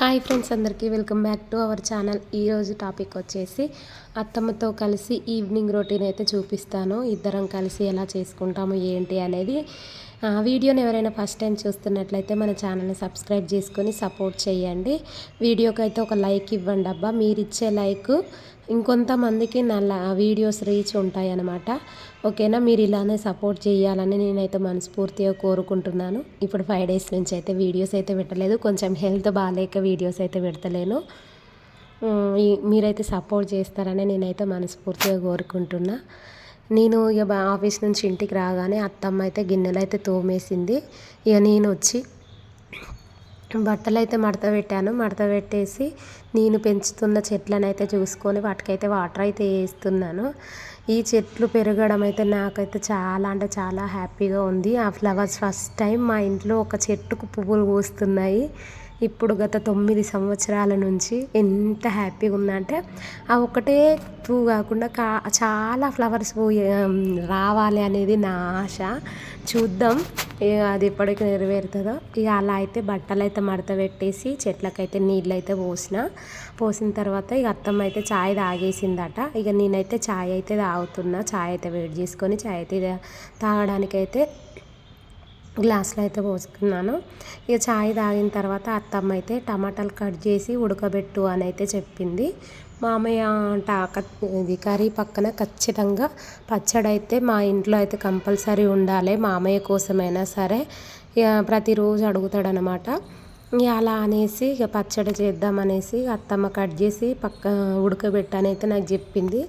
Hi friends అందరికీ welcome back to our channel. ఈరోజు topic వచ్చేసి అత్తమ్మతో కలిసి ఈవినింగ్ రొటీన్ అయితే చూపిస్తాను. ఇద్దరం కలిసి ఎలా చేసుకుంటాము ఏంటి అనేది వీడియోని ఎవరైనా ఫస్ట్ టైం చూస్తున్నట్లయితే మన ఛానల్ని సబ్స్క్రైబ్ చేసుకొని సపోర్ట్ చేయండి. వీడియోకి అయితే ఒక లైక్ ఇవ్వండి అబ్బా. మీరు ఇచ్చే లైక్ ఇంకొంతమందికి నా వీడియోస్ రీచ్ ఉంటాయి అన్నమాట ఓకేనా? మీరు ఇలానే సపోర్ట్ చేయాలని నేనైతే మనస్ఫూర్తిగా కోరుకుంటున్నాను. ఇప్పుడు ఫైవ్ డేస్ నుంచి అయితే వీడియోస్ అయితే పెట్టలేదు. కొంచెం హెల్త్ బాగాలేక వీడియోస్ అయితే పెడతలేను. మీరైతే సపోర్ట్ చేస్తారని నేనైతే మనస్ఫూర్తిగా కోరుకుంటున్నా. నేను ఇక ఆఫీస్ నుంచి ఇంటికి రాగానే అత్తమ్మ అయితే గిన్నెలు అయితే తోమేసింది. ఇక నేను వచ్చి బట్టలు అయితే మడత పెట్టాను మడత పెట్టేసి నేను పెంచుతున్న చెట్లను అయితే చూసుకొని వాటికైతే వాటర్ అయితే వేస్తున్నాను. ఈ చెట్లు పెరగడం అయితే నాకైతే చాలా అంటే చాలా హ్యాపీగా ఉంది. ఆ ఫ్లవర్స్ ఫస్ట్ టైం మా ఇంట్లో ఒక చెట్టుకు పువ్వులు పూస్తున్నాయి. ఇప్పుడు గత తొమ్మిది సంవత్సరాల నుంచి ఎంత హ్యాపీగా ఉందంటే ఆ ఒకటే పువ్వు కాకుండా కా చాలా ఫ్లవర్స్ పూయ రావాలి అనేది నా ఆశ. చూద్దాం ఇక అది ఎప్పటికి నెరవేరుతుందో. ఇక అలా అయితే బట్టలు అయితే మడత పెట్టేసి చెట్లకైతే నీళ్ళు అయితే పోసిన. పోసిన తర్వాత ఇక అత్తమ్మ అయితే ఛాయ్ తాగేసిందట. ఇక నేనైతే ఛాయ్ అయితే తాగుతున్నా. ఛాయ్ అయితే వేడి చేసుకొని ఛాయ్ అయితే తాగడానికైతే గ్లాస్లో అయితే పోసుకున్నాను. ఇక చాయ్ తాగిన తర్వాత అత్తమ్మ అయితే టమాటాలు కట్ చేసి ఉడకబెట్టు అని అయితే చెప్పింది. మామయ్య టాక ఇది కర్రీ పక్కన ఖచ్చితంగా పచ్చడి అయితే మా ఇంట్లో అయితే కంపల్సరీ ఉండాలి. మామయ్య కోసమైనా సరే ఇక ప్రతిరోజు అడుగుతాడనమాట. ఇక అలా అనేసి ఇక పచ్చడి చేద్దామనేసి అత్తమ్మ కట్ చేసి పక్క ఉడకబెట్టని అయితే నాకు చెప్పింది.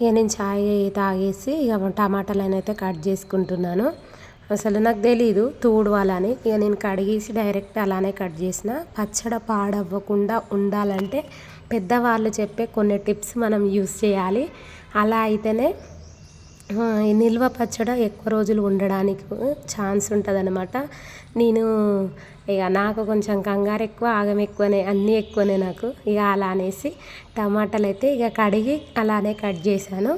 ఇక నేను చాయ్ తాగేసి ఇక టమాటాలను అయితే కట్ చేసుకుంటున్నాను. అసలు నాకు తెలీదు తూడవాలని. ఇక నేను కడిగేసి డైరెక్ట్ అలానే కట్ చేసిన. పచ్చడి పాడవ్వకుండా ఉండాలంటే పెద్దవాళ్ళు చెప్పే కొన్ని టిప్స్ మనం యూస్ చేయాలి. అలా అయితేనే నిల్వ పచ్చడి ఎక్కువ రోజులు ఉండడానికి ఛాన్స్ ఉంటుంది అనమాట నేను ఇక నాకు కొంచెం కంగారు ఎక్కువ ఆగం ఎక్కువనే అన్నీ ఎక్కువనే నాకు. ఇక అలా అనేసి టమాటాలు అయితే ఇక కడిగి అలానే కట్ చేశాను.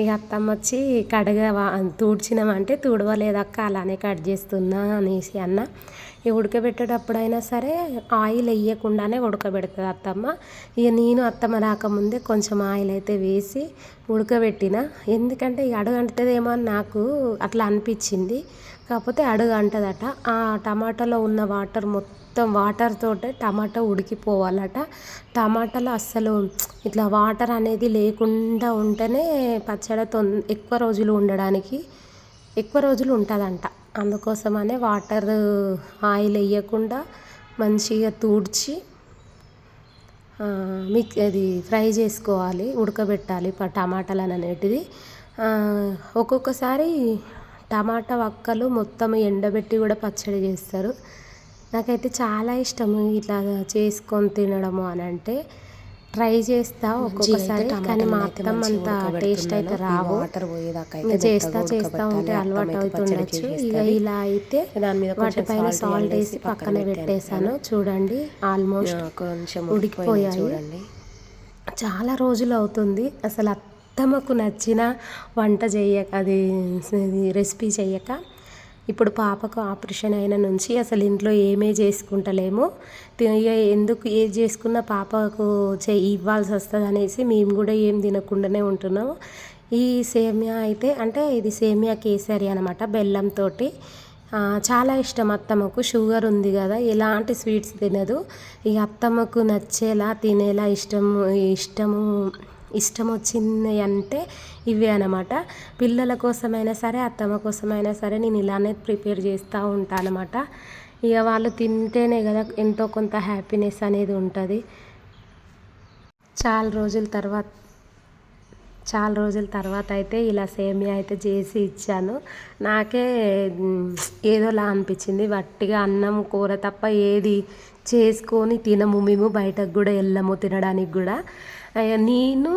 ఇక అత్తమ్మ వచ్చి కడగవా తూడ్చినామంటే తూడవలేదక్క అలానే కట్ చేస్తున్నా అనేసి అన్న. ఇక ఉడకబెట్టేటప్పుడైనా సరే ఆయిల్ వేయకుండానే ఉడకబెడుతుంది అత్తమ్మ. ఇక నేను అత్తమ్మ రాకముందే కొంచెం ఆయిల్ అయితే వేసి ఉడకబెట్టిన. ఎందుకంటే ఈ అడుగు అంటదేమో అని నాకు అట్లా అనిపించింది. కాకపోతే అడుగు అంటదట ఆ టమాటాలో ఉన్న వాటర్ మొత్తం మొత్తం వాటర్ తోటే టమాటా ఉడికిపోవాలట. టమాటాలు అస్సలు ఇట్లా వాటర్ అనేది లేకుండా ఉంటేనే పచ్చడి తొం ఎక్కువ రోజులు ఉండడానికి ఎక్కువ రోజులు ఉంటుందంట. అందుకోసమనే వాటర్ ఆయిల్ వేయకుండా మంచిగా తూడ్చి మిక్ అది ఫ్రై చేసుకోవాలి ఉడకబెట్టాలి టమాటాలు అనేటిది. ఒక్కొక్కసారి టమాటా వక్కలు మొత్తం ఎండబెట్టి కూడా పచ్చడి చేస్తారు. నాకైతే చాలా ఇష్టము ఇట్లా చేసుకొని తినడము అని అంటే ట్రై చేస్తా ఒక్కొక్కసారి కానీ మా అత్తమ్మ అంత టేస్ట్ అయితే రావు. ఇంకా చేస్తా చేస్తా ఉంటే అలవాటు అవుతుండొచ్చు ఇక ఇలా అయితే దాని మీద కొంచెం వాటిపైన సాల్ట్ వేసి పక్కన పెట్టేశాను. చూడండి ఆల్మోస్ట్ కొంచెం ఉడికిపోయాయి. చాలా రోజులు అవుతుంది. అసలు అత్తమ్మకు నచ్చిన వంట చేయక అది రెసిపీ చేయక ఇప్పుడు పాపకు ఆపరేషన్ అయిన నుంచి అసలు ఇంట్లో ఏమే చేసుకుంటలేము. ఎందుకు ఏది చేసుకున్న పాపకు చే ఇవ్వాల్సి వస్తుంది అనేసి మేము కూడా ఏం తినకుండానే ఉంటున్నాము ఈ సేమియా అయితే అంటే ఇది సేమియా కేసరి అనమాట బెల్లంతో చాలా ఇష్టం అత్తమ్మకు. షుగర్ ఉంది కదా ఎలాంటి స్వీట్స్ తినదు. ఈ అత్తమ్మకు నచ్చేలా తినేలా ఇష్టము ఇష్టము ఇష్టం వచ్చింది అంటే ఇవే అనమాట. పిల్లల కోసమైనా సరే అత్తమ్మ కోసమైనా సరే నేను ఇలానే ప్రిపేర్ చేస్తూ ఉంటాను అనమాట. ఇక వాళ్ళు తింటేనే కదా ఎంతో కొంత హ్యాపీనెస్ అనేది ఉంటుంది. చాలా రోజుల తర్వాత చాలా రోజుల తర్వాత అయితే ఇలా సేమియా అయితే చేసి ఇచ్చాను. నాకే ఏదోలా అనిపించింది. వట్టిగా అన్నం కూర తప్ప ఏది చేసుకొని తినము మేము బయటకు కూడా వెళ్ళము తినడానికి కూడా. నేను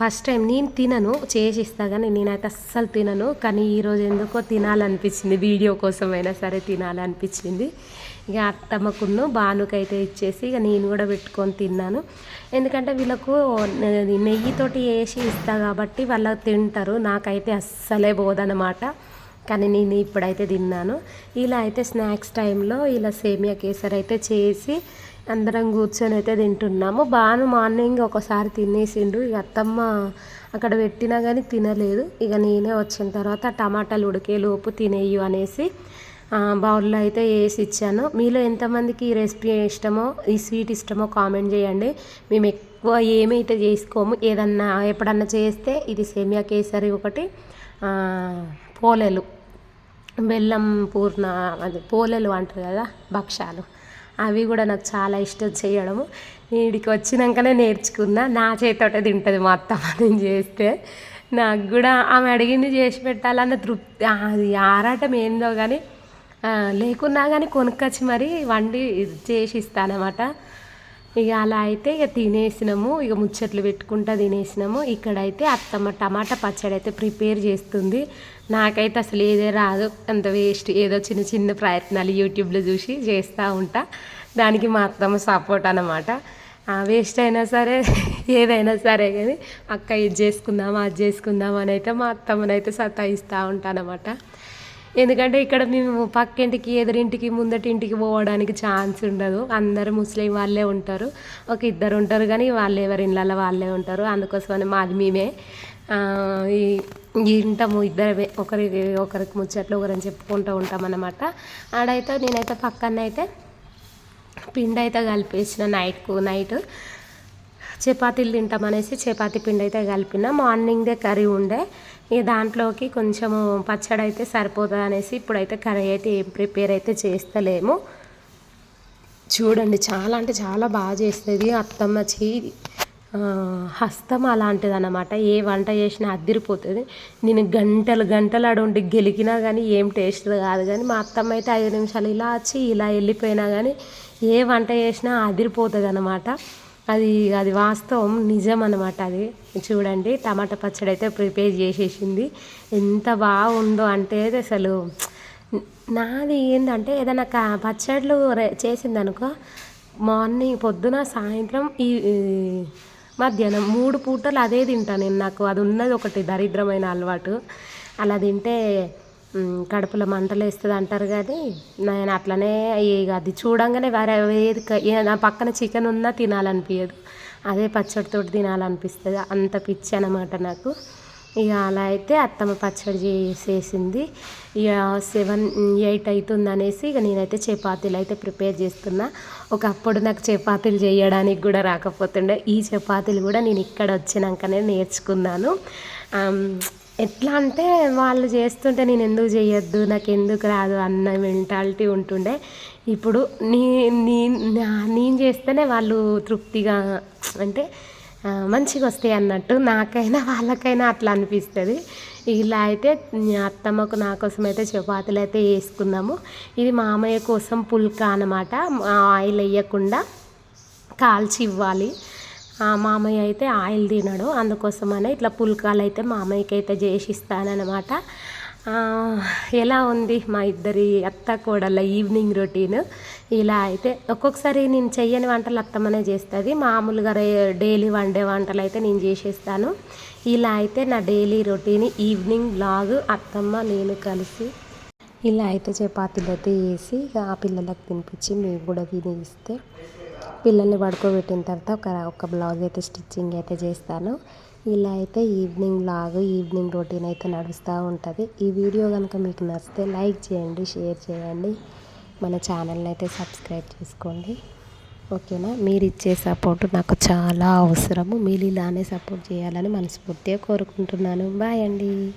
ఫస్ట్ టైం నేను తినను చేసి ఇస్తా కానీ నేనైతే అస్సలు తినను. కానీ ఈరోజు ఎందుకో తినాలనిపించింది వీడియో కోసమైనా సరే తినాలనిపించింది. ఇక అత్తమ్మకును బానుకైతే ఇచ్చేసి ఇక నేను కూడా పెట్టుకొని తిన్నాను. ఎందుకంటే వీళ్ళకు నెయ్యితోటి వేసి ఇస్తా కాబట్టి వాళ్ళు తింటారు. నాకైతే అస్సలే పోదనమాట కానీ నేను ఇప్పుడైతే తిన్నాను. ఇలా అయితే స్నాక్స్ టైంలో ఇలా సేమియా కేసర్ అయితే చేసి అందరం కూర్చొని అయితే తింటున్నాము. బాను మార్నింగ్ ఒకసారి తినేసిండు. ఇక అత్తమ్మ అక్కడ పెట్టినా కానీ తినలేదు. ఇక నేనే వచ్చిన తర్వాత టమాటాలు ఉడికే లోపు తినేయు అనేసి బౌల్లో అయితే వేసి ఇచ్చాను. మీలో ఎంతమందికి ఈ రెసిపీ ఇష్టమో ఈ స్వీట్ ఇష్టమో కామెంట్ చేయండి. మేము ఎక్కువ ఏమైతే చేసుకోము ఏదన్నా ఎప్పుడన్నా చేస్తే ఇది సేమియా కేసరి ఒకటి పోలేలు బెల్లం పూర్ణ అది పోలేలు అంటారు కదా భక్షాలు. అవి కూడా నాకు చాలా ఇష్టం చేయడము. వీడికి వచ్చినాకనే నేర్చుకున్నా. నా చేతోటే తింటుంది మా అత్తమ్మ నేను చేస్తే. నాకు కూడా ఆమె అడిగింది చేసి పెట్టాలన్న తృప్తి. అది ఆరాటం ఏందో కానీ లేకున్నా కానీ కొనుక్కొచ్చి మరి వండి చేసి ఇస్తానమాట. ఇక అలా అయితే ఇక తినేసినాము ఇక ముచ్చట్లు పెట్టుకుంటా తినేసినాము. ఇక్కడైతే అత్తమ్మ టమాటా పచ్చడి అయితే ప్రిపేర్ చేస్తుంది. నాకైతే అసలు ఏదే రాదు అంత వేస్ట్. ఏదో చిన్న చిన్న ప్రయత్నాలు యూట్యూబ్లో చూసి చేస్తూ ఉంటా. దానికి మా అత్తమ్మ సపోర్ట్ అనమాట వేస్ట్ అయినా సరే ఏదైనా సరే కానీ అక్క ఇది చేసుకుందాం అది చేసుకుందాం అని అయితే మా అత్తమ్మనైతే సతాయిస్తూ ఉంటానమాట ఎందుకంటే ఇక్కడ మేము పక్కింటికి ఎదురింటికి ముందటి ఇంటికి పోవడానికి ఛాన్స్ ఉండదు. అందరూ ముస్లిం వాళ్ళే ఉంటారు. ఒక ఇద్దరు ఉంటారు కానీ వాళ్ళు ఎవరి ఇళ్ళల్లో వాళ్ళే ఉంటారు. అందుకోసమని మాది మేమే. వింటాము ఇద్దరమే. ఒకరికి ఒకరికి ముచ్చట్లు ఒకరిని చెప్పుకుంటూ ఉంటాం అన్నమాట ఆడైతే నేనైతే పక్కన అయితే పిండి అయితే కలిపేసిన నైట్కు నైట్. చపాతీలు తింటామనేసి చపాతీ పిండి అయితే కలిపిన మార్నింగ్దే కర్రీ ఉండే. ఇక దాంట్లోకి కొంచెము పచ్చడి అయితే సరిపోతుంది అనేసి ఇప్పుడైతే కర్రీ అయితే ఏం ప్రిపేర్ అయితే చేస్తలేము. చూడండి చాలా అంటే చాలా బాగా చేస్తుంది అత్తమ్మ చీ హస్తం అలాంటిది అనమాట ఏ వంట చేసినా అద్దిరిపోతుంది. నేను గంటలు గంటలు అడుండి గెలికినా కానీ ఏం టేస్ట్ కాదు కానీ మా అత్తమ్మ అయితే ఐదు నిమిషాలు ఇలా వచ్చి ఇలా వెళ్ళిపోయినా కానీ ఏ వంట చేసినా అదిరిపోతుంది అనమాట అది అది వాస్తవం నిజం అనమాట అది. చూడండి టమాటా పచ్చడి అయితే ప్రిపేర్ చేసేసింది. ఎంత బాగుందో అంటే అసలు నాది ఏంటంటే ఏదైనా కా పచ్చళ్ళు చేసిందనుకో మార్నింగ్ పొద్దున సాయంత్రం ఈ మధ్యాహ్నం మూడు పూటలు అదే తింటాను నేను నాకు. అది ఉన్నది ఒకటి దరిద్రమైన అలవాటు. అలా తింటే కడుపులో మంటలు వేస్తుంది అంటారు కానీ నేను అట్లనే ఇక అది చూడంగానే వేరే ఏది నా పక్కన చికెన్ ఉన్నా తినాలనిపించదు అదే పచ్చడితో తినాలనిపిస్తుంది. అంత పిచ్చి అనమాట నాకు. ఇక అలా అయితే అత్తమ్మ పచ్చడి చేసేసింది. ఇక సెవెన్ ఎయిట్ అవుతుంది అనేసి ఇక నేనైతే చపాతీలు అయితే ప్రిపేర్ చేస్తున్నా. ఒకప్పుడు నాకు చపాతీలు చేయడానికి కూడా రాకపోతుండే. ఈ చపాతీలు కూడా నేను ఇక్కడ వచ్చినాకనే నేర్చుకున్నాను. ఎట్లా అంటే వాళ్ళు చేస్తుంటే నేను ఎందుకు చేయొద్దు నాకు ఎందుకు రాదు అన్న మెంటాలిటీ ఉంటుండే. ఇప్పుడు నీ నీ నేను చేస్తేనే వాళ్ళు తృప్తిగా అంటే మంచిగా వస్తాయి అన్నట్టు నాకైనా వాళ్ళకైనా అట్లా అనిపిస్తుంది. ఇలా అయితే అత్తమ్మకు నా కోసం అయితే చపాతీలు అయితే వేసుకున్నాము. ఇది మామయ్య కోసం పుల్కా అనమాట ఆయిల్ వేయకుండా కాల్చి ఇవ్వాలి. మామయ్య అయితే ఆయిల్ తినడు. అందుకోసమనే ఇట్లా పుల్కాలు అయితే మామయ్యకి అయితే చేసి ఎలా ఉంది మా ఇద్దరి అత్త కోడళ్ళ ఈవినింగ్ రొటీన్? ఇలా అయితే ఒక్కొక్కసారి నేను చెయ్యని వంటలు అత్తమ్మనే చేస్తుంది. మామూలుగా డైలీ వండే వంటలు అయితే నేను చేసేస్తాను. ఇలా అయితే నా డైలీ రొటీన్ ఈవినింగ్ బ్లాగ్ అత్తమ్మ నేను కలిసి ఇలా అయితే చపాతీలు అయితే వేసి ఆ పిల్లలకు తినిపించి మేము కూడా తిని ఇస్తే పిల్లల్ని పడుకోబెట్టిన తర్వాత ఒక ఒక బ్లౌజ్ అయితే స్టిచ్చింగ్ అయితే చేస్తాను. ఇలా అయితే ఈవినింగ్ లాగ్ ఈవినింగ్ రొటీన్ అయితే నడుస్తూ ఉంటుంది. ఈ వీడియో కనుక మీకు నచ్చితే లైక్ చేయండి షేర్ చేయండి. మన ఛానల్ని అయితే సబ్స్క్రైబ్ చేసుకోండి. ఓకేనా? మీరు ఇచ్చే సపోర్ట్ నాకు చాలా అవసరము. మీరు ఇలానే సపోర్ట్ చేయాలని మనస్ఫూర్తిగా కోరుకుంటున్నాను. బాయ్ అండి.